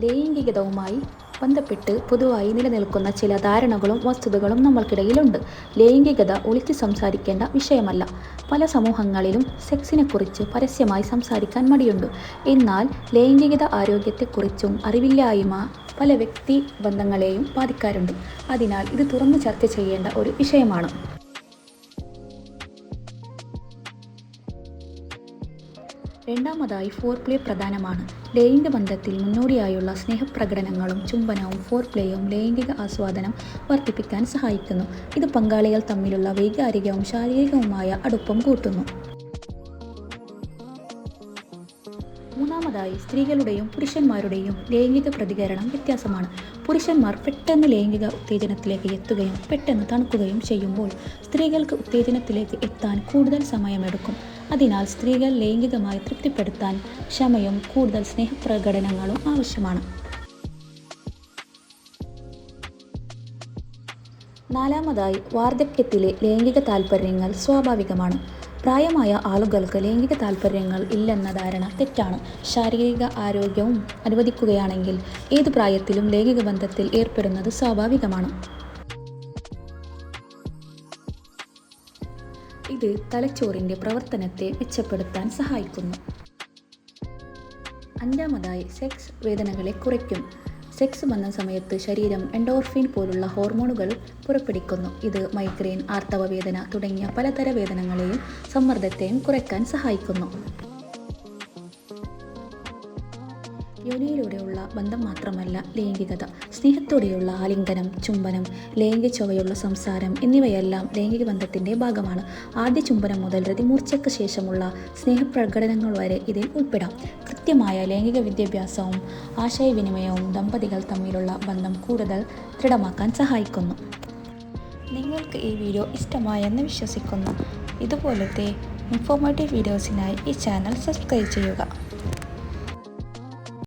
ലൈംഗികതയുമായി ബന്ധപ്പെട്ട് പൊതുവായി നിലനിൽക്കുന്ന ചില ധാരണകളും വസ്തുതകളും നമ്മൾക്കിടയിലുണ്ട്. ലൈംഗികത ഒളിച്ച് സംസാരിക്കേണ്ട വിഷയമല്ല. പല സമൂഹങ്ങളിലും സെക്സിനെക്കുറിച്ച് പരസ്യമായി സംസാരിക്കാൻ മടിയുണ്ട്. എന്നാൽ ലൈംഗികത ആരോഗ്യത്തെക്കുറിച്ചും അറിവില്ലായ്മ പല വ്യക്തി ബന്ധങ്ങളെയും ബാധിക്കാറുണ്ട്. അതിനാൽ ഇത് തുറന്നു ചർച്ച ചെയ്യേണ്ട ഒരു വിഷയമാണ്. രണ്ടാമതായി ഫോർ പ്ലേ പ്രധാനമാണ്. ലൈംഗിക ബന്ധത്തിൽ മുന്നോടിയായുള്ള സ്നേഹപ്രകടനങ്ങളും ചുംബനവും ഫോർ പ്ലേയും ലൈംഗിക ആസ്വാദനം വർദ്ധിപ്പിക്കാൻ സഹായിക്കുന്നു. ഇത് പങ്കാളികൾ തമ്മിലുള്ള വൈകാരികവും ശാരീരികവുമായ അടുപ്പം കൂട്ടുന്നു. മൂന്നാമതായി സ്ത്രീകളുടെയും പുരുഷന്മാരുടെയും ലൈംഗിക പ്രതികരണം വ്യത്യാസമാണ്. പുരുഷന്മാർ പെട്ടെന്ന് ലൈംഗിക ഉത്തേജനത്തിലേക്ക് എത്തുകയും പെട്ടെന്ന് തണുക്കുകയും ചെയ്യുമ്പോൾ സ്ത്രീകൾക്ക് ഉത്തേജനത്തിലേക്ക് എത്താൻ കൂടുതൽ സമയമെടുക്കും. അതിനാൽ സ്ത്രീകൾ ലൈംഗികമായി തൃപ്തിപ്പെടുത്താൻ ക്ഷമയും കൂടുതൽ സ്നേഹപ്രകടനങ്ങളും ആവശ്യമാണ്. നാലാമതായി വാർദ്ധക്യത്തിലെ ലൈംഗിക താൽപ്പര്യങ്ങൾ സ്വാഭാവികമാണ്. പ്രായമായ ആളുകൾക്ക് ലൈംഗിക താൽപ്പര്യങ്ങൾ ഇല്ലെന്ന ധാരണ തെറ്റാണ്. ശാരീരിക ആരോഗ്യവും അനുവദിക്കുകയാണെങ്കിൽ ഏത് പ്രായത്തിലും ലൈംഗിക ബന്ധത്തിൽ ഏർപ്പെടുന്നത് സ്വാഭാവികമാണ്. ഇത് തലച്ചോറിന്റെ പ്രവർത്തനത്തെ മെച്ചപ്പെടുത്താൻ സഹായിക്കുന്നു. അഞ്ചാമതായി സെക്സ് വേദനകളെ കുറയ്ക്കും. സെക്സ് വന്ന സമയത്ത് ശരീരം എൻഡോർഫിൻ പോലുള്ള ഹോർമോണുകൾ പുറപ്പെടുവിക്കുന്നു. ഇത് മൈഗ്രെയിൻ ആർത്തവ വേദന തുടങ്ങിയ പലതര വേദനകളെയും സമ്മർദ്ദത്തെയും കുറയ്ക്കാൻ സഹായിക്കുന്നു. യോനിയിലൂടെയുള്ള ബന്ധം മാത്രമല്ല ലൈംഗികത. സ്നേഹത്തോടെയുള്ള ആലിംഗനം ചുംബനം ലൈംഗിക ചൊവ്വയുള്ള സംസാരം എന്നിവയെല്ലാം ലൈംഗിക ബന്ധത്തിന്റെ ഭാഗമാണ്. ആദ്യ ചുംബനം മുതൽ രതിമൂർച്ചയ്ക്ക് ശേഷമുള്ള സ്നേഹപ്രകടനങ്ങൾ വരെ ഇതിൽ ഉൾപ്പെടാം. കൃത്യമായ ലൈംഗിക വിദ്യാഭ്യാസവും ആശയവിനിമയവും ദമ്പതികൾ തമ്മിലുള്ള ബന്ധം കൂടുതൽ ദൃഢമാക്കാൻ സഹായിക്കുന്നു. നിങ്ങൾക്ക് ഈ വീഡിയോ ഇഷ്ടമായെന്ന് വിശ്വസിക്കുന്നു. ഇതുപോലത്തെ ഇൻഫോർമേറ്റീവ് വീഡിയോസിനായി ഈ ചാനൽ സബ്സ്ക്രൈബ് ചെയ്യുക.